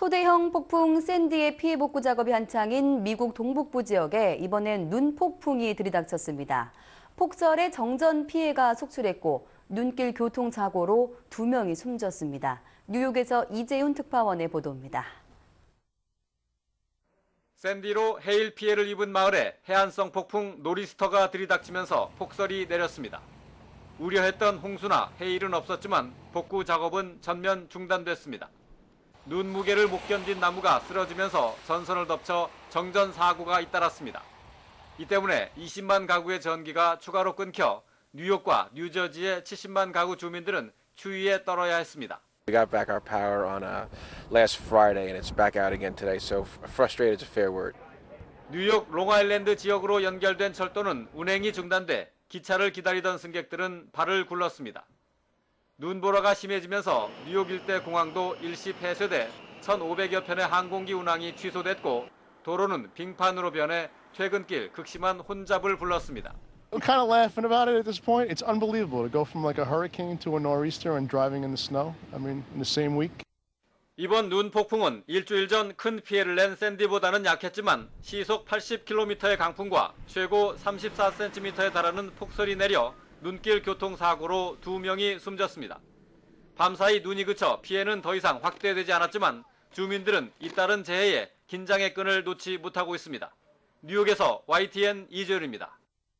초대형 폭풍 샌디의 피해 복구 작업이 한창인 미국 동북부 지역에 이번엔 눈 폭풍이 들이닥쳤습니다. 폭설에 정전 피해가 속출했고 눈길 교통 사고로 두 명이 숨졌습니다. 뉴욕에서 이재훈 특파원의 보도입니다. 샌디로 해일 피해를 입은 마을에 해안성 폭풍 노리스터가 들이닥치면서 폭설이 내렸습니다. 우려했던 홍수나 해일은 없었지만 복구 작업은 전면 중단됐습니다. 눈 무게를 못 견딘 나무가 쓰러지면서 전선을 덮쳐 정전 사고가 잇따랐습니다. 이 때문에 20만 가구의 전기가 추가로 끊겨 뉴욕과 뉴저지의 70만 가구 주민들은 추위에 떨어야 했습니다. We got back our power on uh, last Friday, and it's back out again today. So frustrated is a fair word. 뉴욕 롱아일랜드 지역으로 연결된 철도는 운행이 중단돼 기차를 기다리던 승객들은 발을 굴렀습니다. 눈보라가 심해지면서 뉴욕 일대 공항도 일시 폐쇄돼 1,500여 편의 항공기 운항이 취소됐고 도로는 빙판으로 변해 퇴근길 극심한 혼잡을 불렀습니다. I'm kind of laughing about it at this point. It's unbelievable to go from like a hurricane to a nor'easter and driving in the snow. I mean, in the same week. 이번 눈 폭풍은 일주일 전 큰 피해를 낸 샌디보다는 약했지만 시속 80km의 강풍과 최고 34cm에 달하는 폭설이 내려 눈길 교통사고로 두 명이 숨졌습니다. 밤사이 눈이 그쳐 피해는 더 이상 확대되지 않았지만 주민들은 잇따른 재해에 긴장의 끈을 놓지 못하고 있습니다. 뉴욕에서 YTN 이재율입니다.